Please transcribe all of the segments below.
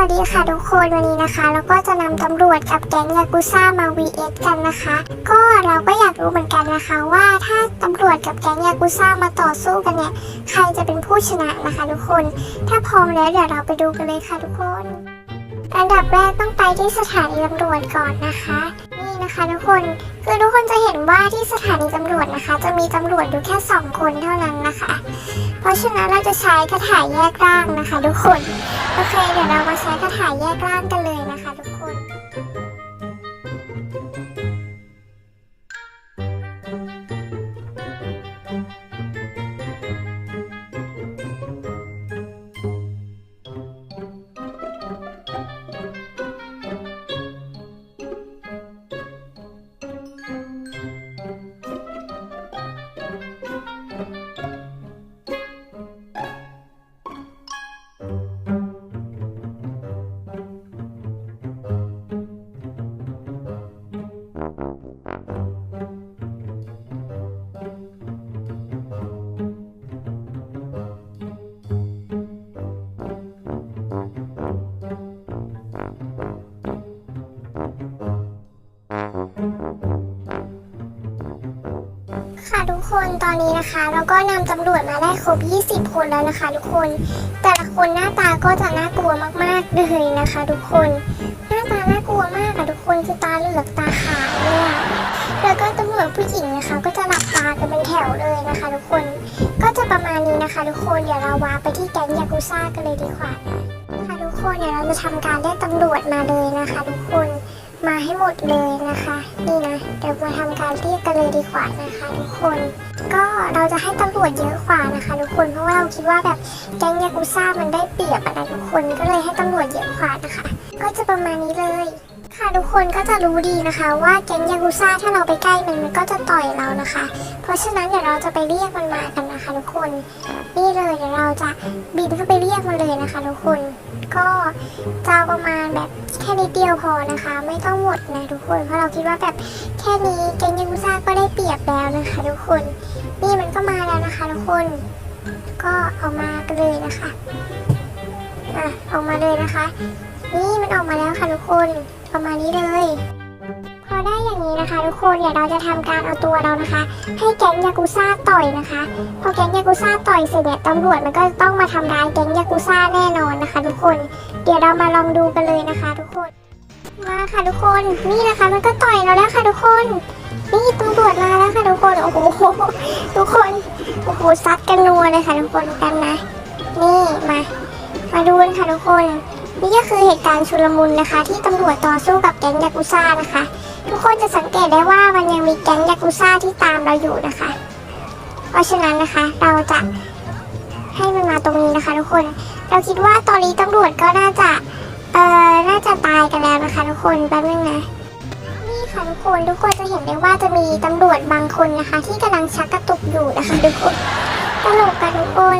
วัสดีค่ะทุกคนวันนี้นะคะเราก็จะนำตำรวจกับแก๊งยากุซ่ามา vs กันนะคะ ก็เราก็อยากรู้เหมือนกันนะคะ ว่าถ้าตำรวจกับแก๊งยากุซ่ามาต่อสู้กันเนี่ยใครจะเป็นผู้ชนะนะคะทุกคน ถ้าพร้อมแล้วเดี๋ยวเราไปดูกันเลยค่ะทุกคน อันดับแรกต้องไปที่สถานีตำรวจก่อนนะคะ นะคะทุกคน คือทุกคนจะเห็นว่าที่สถานีตำรวจนะคะ จะมีตำรวจอยู่แค่สองคนเท่านั้นนะคะ เพราะฉะนั้นเราจะใช้กระถายแยกร่างนะคะ ทุกคน โอเค เดี๋ยวเรามาใช้กระถายแยกร่างกันเลยนะคะทุกคน คนตอนนี้นะคะเราก็นำตำรวจมาได้ครบ 20 คนแล้วนะคะ ทุกคน แต่ละคนหน้าตาก็จะน่ากลัวมากๆเลยนะคะ ทุกคน หน้าตาน่ากลัวมากค่ะทุกคนคือตาเหลือกตาขาวเลยอะแล้วก็ตำรวจผู้หญิงนะคะ ก็จะหลับตากันเป็นแถวเลยนะคะ ทุกคน ก็จะประมาณนี้นะคะ ทุกคนเดี๋ยวเราวาไปที่แก๊งยากุซ่ากันเลยดีกว่าค่ะทุกคนเดี๋ยวเราจะทำการเรียกตำรวจมาเลยนะคะ ทุกคน มาให้หมดเลยนะคะ นี่นะเดี๋ยวมาทำการเรียกกันเลยดีกว่านะคะทุกคน ก็เราจะให้ตำรวจเยอะกว่านะคะทุกคนเพราะว่าเราคิดว่าแบบแก๊งยากุซ่ามันได้เปรียบอะนะทุกคนก็เลยให้ตำรวจเยอะกว่านะคะ ก็จะประมาณนี้เลยค่ะทุกคนก็จะรู้ดีนะคะ ว่าแก๊งยากุซ่าถ้าเราไปใกล้มันมันก็จะต่อยเรานะคะ เพราะฉะนั้นเดี๋ยวเราจะไปเรียกมันมากันนะคะ ทุกคน นี่เลยเดี๋ยวเราจะบินเข้าไปเรียกมันเลยนะคะ ทุกคน ก็จะเอาประมาณแบบแค่นิดเดียวพอนะคะ ไม่ต้องหมดนะทุกคน เพราะเราคิดว่าแบบแค่นี้แกงยากุซ่าก็ได้เปรียบแล้วนะคะ ทุกคน นี่มันก็มาแล้วนะคะ ทุกคน ก็เอามากเลยนะคะอะออกมาเลยนะคะ นี่มันออกมาแล้วค่ะทุกคน ประมาณนี้เลย พอได้อย่างนี้นะคะ ทุกคนเดี๋ยวเราจะทำการเอาตัวเรานะคะ ให้แก๊งยากุซ่าต่อยนะคะ พอแก๊งยากุซ่าต่อยเสร็จเนี่ยตำรวจมันก็ต้องมาทำร้ายแก๊งยากุซ่าแน่นอนนะคะ ทุกคน เดี๋ยวเรามาลองดูกันเลยนะคะ ทุกคน มาค่ะทุกคนนี่นะคะ มันก็ต่อยเราแล้วค่ะทุกคนนี่ตำรวจมาแล้วค่ะทุกคนโอ้โหทุกคนโอ้โหซัดกันนัวเลยค่ะทุกคนกันนะ นี่มา มาดูกันค่ะทุกคน นี่ก็คือเหตุการณ์ชุลมุนนะคะ ที่ตำรวจต่อสู้กับแก๊งยากุซ่านะคะ ทุกคนจะสังเกตได้ว่ามันยังมีแก๊งยากุซ่าที่ตามเราอยู่นะคะ เพราะฉะนั้นนะคะเราจะให้มันมาตรงนี้นะคะทุกคน เราคิดว่าตอนนี้ตำรวจก็น่าจะเอ่อน่าจะตายกันแล้วนะคะทุกคนแป๊บนึงนะนี่ค่ะทุกคนทุกคนจะเห็นได้ว่าจะมีตำรวจบางคนนะคะ ที่กำลังชักกระตุกอยู่นะคะทุกคนตลกกันทุกคน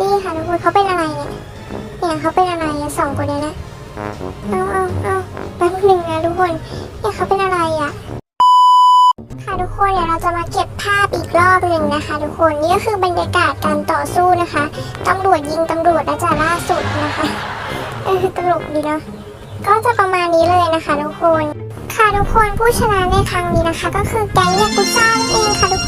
นี่ค่ะทุกคนเขาเป็นอะไรเนี่ยเนี่ย สองคนเนี้นะ เอาเอาเอาแป๊บหนึ่งนะทุกคนเนี่ยเขาเป็นอะไรอะค่ะทุกคนเดี๋ยวเราจะมาเก็บภาพอีกรอบหนึ่งนะคะ ทุกคนนี่ก็คือบรรยากาศการต่อสู้นะคะตำรวจยิงตำรวจนะจะล่าสุดนะคะเออตลกดีเนาะก็จะประมาณนี้เลยนะคะ ทุกคน ค่ะทุกคนผู้ชนะในครั้งนี้นะคะ ก็คือแก๊งยากุซ่านั่นเองค่ะทุก